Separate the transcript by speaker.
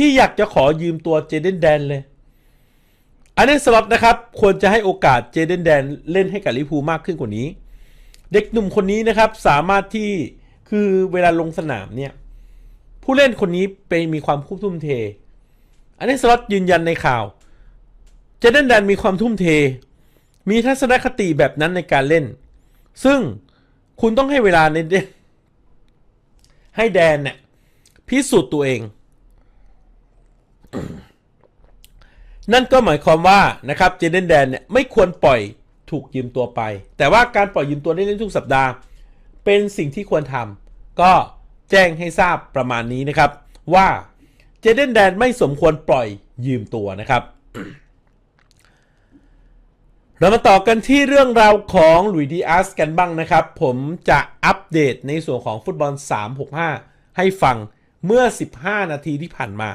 Speaker 1: ที่อยากจะขอยืมตัวเจเดนแดนเลย อันนี้สล็อตนะครับ ควรจะให้โอกาสเจเดนแดนเล่นให้กับลิพูมากขึ้นกว่านี้ เด็กหนุ่มคนนี้นะครับสามารถที่คือเวลาลงสนามเนี่ย ผู้เล่นคนนี้เป็นมีความทุ่มเท อันนี้สล็อตยืนยันในข่าว เจเดนแดนมีความทุ่มเท มีทัศนคติแบบนั้นในการเล่น ซึ่งคุณต้องให้เวลาในให้แดนเนี่ยพิสูจน์ตัวเอง นั่นก็หมายความว่านะครับเจเดนแดนเนี่ยไม่ควรปล่อยถูกยืมตัวไป แต่ว่าการปล่อยยืมตัวได้เล่นทุกสัปดาห์ เป็นสิ่งที่ควรทำก็แจ้งให้ทราบประมาณนี้นะครับ ว่าเจเดนแดนไม่สมควรปล่อยยืมตัวนะครับ เรามาต่อกันที่เรื่องราวของหลุยส์ดีอาสกันบ้างนะครับ ผมจะอัปเดตในส่วนของฟุตบอล 365 ให้ฟังเมื่อ 15 นาทีที่ผ่านมา